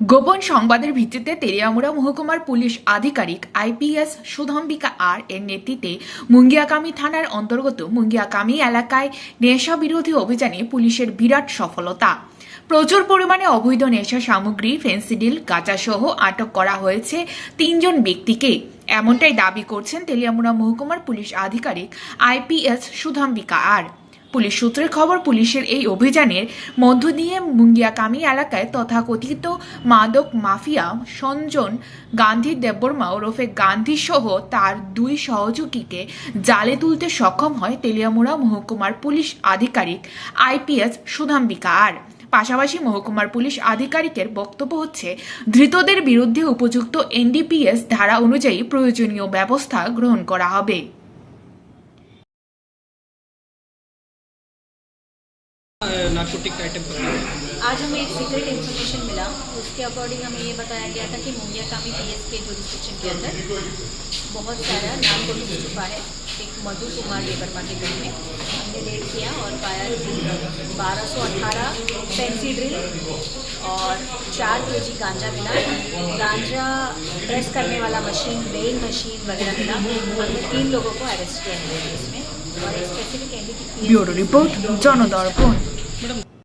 গোপন সংবাদের ভিত্তিতে তেলিয়ামুড়া মহকুমার পুলিশ আধিকারিক আইপিএস সুধম্বিকা আর এর নেতৃত্বে মুঙ্গিয়াকামি থানার অন্তর্গত মুঙ্গিয়াকামি এলাকায় নেশা বিরোধী অভিযানে পুলিশের বিরাট সফলতা। প্রচুর পরিমাণে অবৈধ নেশা সামগ্রী, ফেন্সিডিল গাঁজাসহ আটক করা হয়েছে তিনজন ব্যক্তিকে। এমনটাই দাবি করছেন তেলিয়ামুড়া মহকুমার পুলিশ আধিকারিক আইপিএস সুধম্বিকা আর। পুলিশ সূত্রের খবর, পুলিশের এই অভিযানের মধ্য দিয়ে মুঙ্গিয়াকামি এলাকায় তথাকথিত মাদক মাফিয়া সঞ্জন গান্ধী দেববর্মা ওরফে গান্ধী সহ তার দুই সহযোগীকে জালে তুলতে সক্ষম হয় তেলিয়ামুড়া মহকুমার পুলিশ আধিকারিক আইপিএস সুধাম্বিকা আর পাশাপাশি মহকুমার পুলিশ আধিকারিকের বক্তব্য হচ্ছে, ধৃতদের বিরুদ্ধে উপযুক্ত এনডিপিএস ধারা অনুযায়ী প্রয়োজনীয় ব্যবস্থা গ্রহণ করা হবে। नार्कोटिक आइटम आज हमें एक सीक्रेट इन्फॉर्मेशन मिला। उसके अकॉर्डिंग हमें ये बताया गया था कि मुंगिया का भी पी एस के जुडिस्ट्रिक्शन के अंदर बहुत सारा नार्कोटिक छुपा है। एक मधु कुमार देवर्मा के घर में हमने रेड किया और पाया कि बारह सौ अठारह पेंसी ड्रिल और चार के जी गांजा मिला। गांजा प्रेस करने वाला मशीन वेन मशीन वगैरह मिला। हमने तीन लोगों को अरेस्ट किया है इसमें। और specific entity bureau report Jandarpan madam.